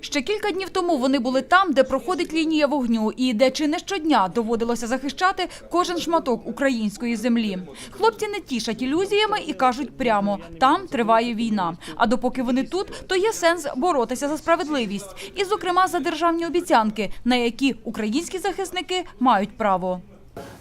Ще кілька днів тому вони були там, де проходить лінія вогню, і де чи не щодня доводилося захищати кожен шматок української землі. Хлопці не тішать ілюзіями і кажуть прямо: там триває війна. А допоки вони тут, то є сенс боротися за справедливість, і, зокрема, за державні обіцянки, на які українські захисники мають право.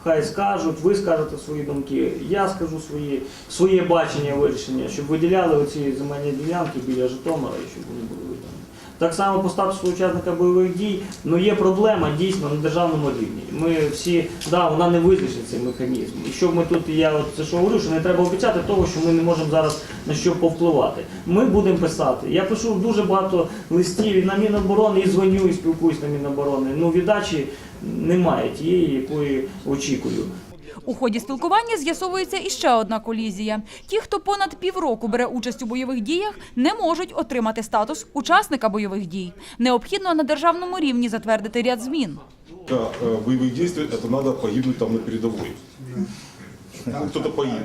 Хай скажуть, ви скажете свої думки, я скажу свої, своє бачення вирішення, щоб виділяли оці земельні ділянки біля Житомира і щоб вони були видані. Так само по статусу учасника бойових дій, ну є проблема дійсно на державному рівні. Ми всі, да, вона не визначить цей механізм. І що ми тут, я от це що говорю, що не треба обіцяти того, що ми не можемо зараз на що повпливати. Ми будемо писати. Я пишу дуже багато листів і на Міноборони, і дзвоню, і спілкуюсь на Міноборони. Ну, віддачі немає тієї, якої очікую. У ході спілкування з'ясовується іще одна колізія. Ті, хто понад півроку бере участь у бойових діях, не можуть отримати статус учасника бойових дій. Необхідно на державному рівні затвердити ряд змін. Для э, боевых действий это надо погибнуть там на передовой. Ну, Кто-то погиб.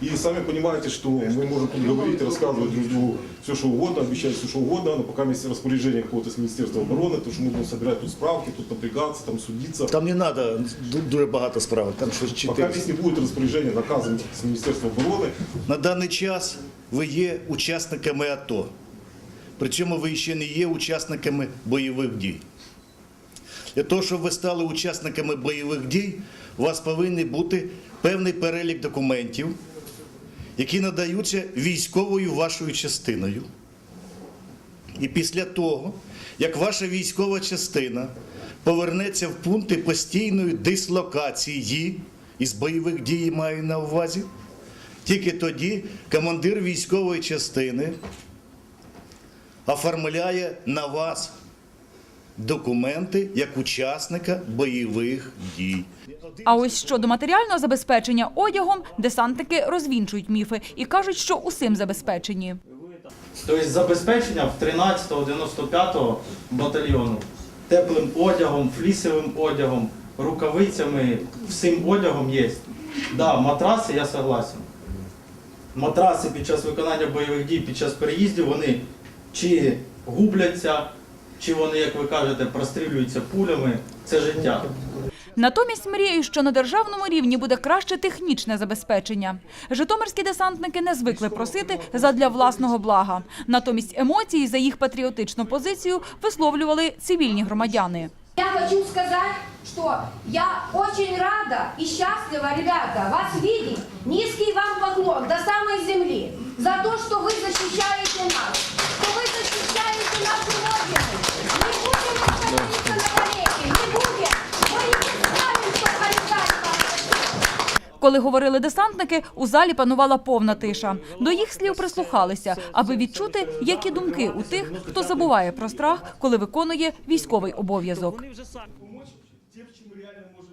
И сами понимаете, что мы можем тут говорить, рассказывать друг другу все, что угодно, обещать все, что угодно, но пока есть распоряжение какого-то с Министерства обороны, то, что мы будем собирать тут справки, тут напрягаться, там судиться. Там не треба дуже багато справ, там щось Пока чотири. здесь не будет распоряжения, наказом с Министерства обороны, На даний час ви є учасниками АТО. Причому ви ще не є учасниками бойових дій. Для того, щоб ви стали учасниками бойових дій, у вас повинен бути певний перелік документів, які надаються військовою вашою частиною. І після того, як ваша військова частина повернеться в пункти постійної дислокації із бойових дій маю на увазі, тільки тоді командир військової частини оформляє на вас документи як учасника бойових дій. А ось щодо матеріального забезпечення одягом, десантники розвінчують міфи і кажуть, що усім забезпечені. Тобто забезпечення в 13-го, 95-го батальйону теплим одягом, флісовим одягом, рукавицями, всім одягом є. Да, матраси, я согласен. Матраси під час виконання бойових дій, під час переїздів, вони чи губляться, чи вони, як ви кажете, прострілюються пулями. Це життя. Натомість мріють, що на державному рівні буде краще технічне забезпечення. Житомирські десантники не звикли просити задля власного блага. Натомість емоції за їх патріотичну позицію висловлювали цивільні громадяни. Я хочу сказать, что я очень рада и счастлива, ребята, вас видеть. Низкий вам поклон до самой земли за то, что вы защищаете Коли говорили десантники, у залі панувала повна тиша. До їх слів прислухалися, аби відчути, які думки у тих, хто забуває про страх, коли виконує військовий обов'язок.